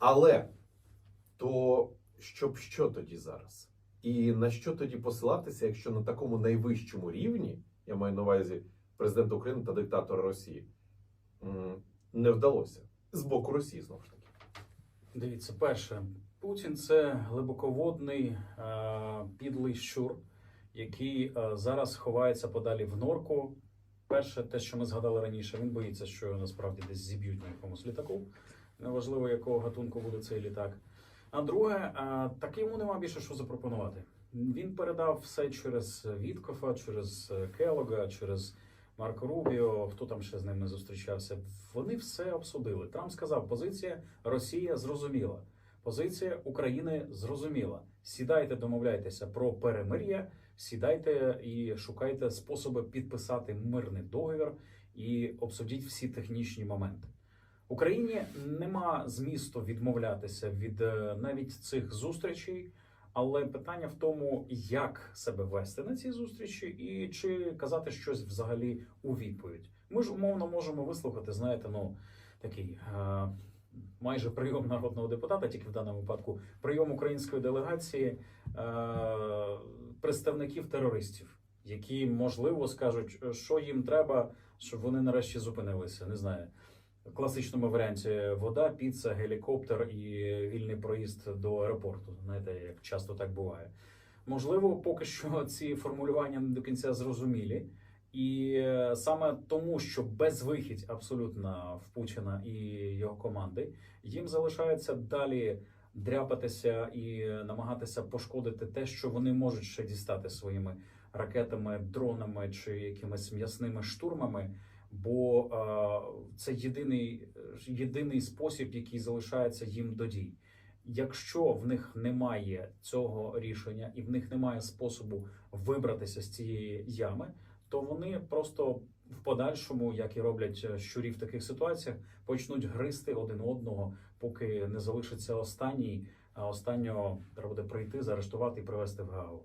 Але то щоб що тоді зараз? І на що тоді посилатися, якщо на такому найвищому рівні, я маю на увазі президента України та диктатора Росії, не вдалося з боку Росії знову ж таки. Дивіться, перше, Путін це глибоководний е, підлий щур, який е, зараз ховається подалі в норку. Перше, те, що ми згадали раніше, він боїться, що його насправді десь зіб'ють на якомусь літаку. Неважливо, якого гатунку буде цей літак. А друге, так йому нема більше що запропонувати. Він передав все через Віткофа, через е, Келога, через Марко Рубіо, хто там ще з ними зустрічався. Вони все обсудили. Трамп сказав, позиція Росія зрозуміла. Позиція України зрозуміла. Сідайте, домовляйтеся про перемир'я, сідайте і шукайте способи підписати мирний договір і обсудіть всі технічні моменти. Україні нема змісту відмовлятися від е, навіть цих зустрічей, але питання в тому, як себе вести на ці зустрічі, і чи казати щось взагалі у відповідь. Ми ж умовно можемо вислухати, знаєте, ну такий е, майже прийом народного депутата, тільки в даному випадку прийом української делегації е, представників терористів, які можливо скажуть, що їм треба, щоб вони нарешті зупинилися. Не знаю. Класичному варіанті вода, піца, гелікоптер і вільний проїзд до аеропорту. Знаєте, як часто так буває. Можливо, поки що ці формулювання не до кінця зрозумілі, і е, саме тому, що безвихідь абсолютно в Путіна і його команди, їм залишається далі дряпатися і намагатися пошкодити те, що вони можуть ще дістати своїми ракетами, дронами чи якимись м'ясними штурмами. Бо е, це єдиний, єдиний спосіб, який залишається їм до дій. Якщо в них немає цього рішення і в них немає способу вибратися з цієї ями, то вони просто в подальшому, як і роблять е, щурі в таких ситуаціях, почнуть гризти один одного, поки не залишиться останній. А останнього треба буде прийти, заарештувати і привезти в Гаагу.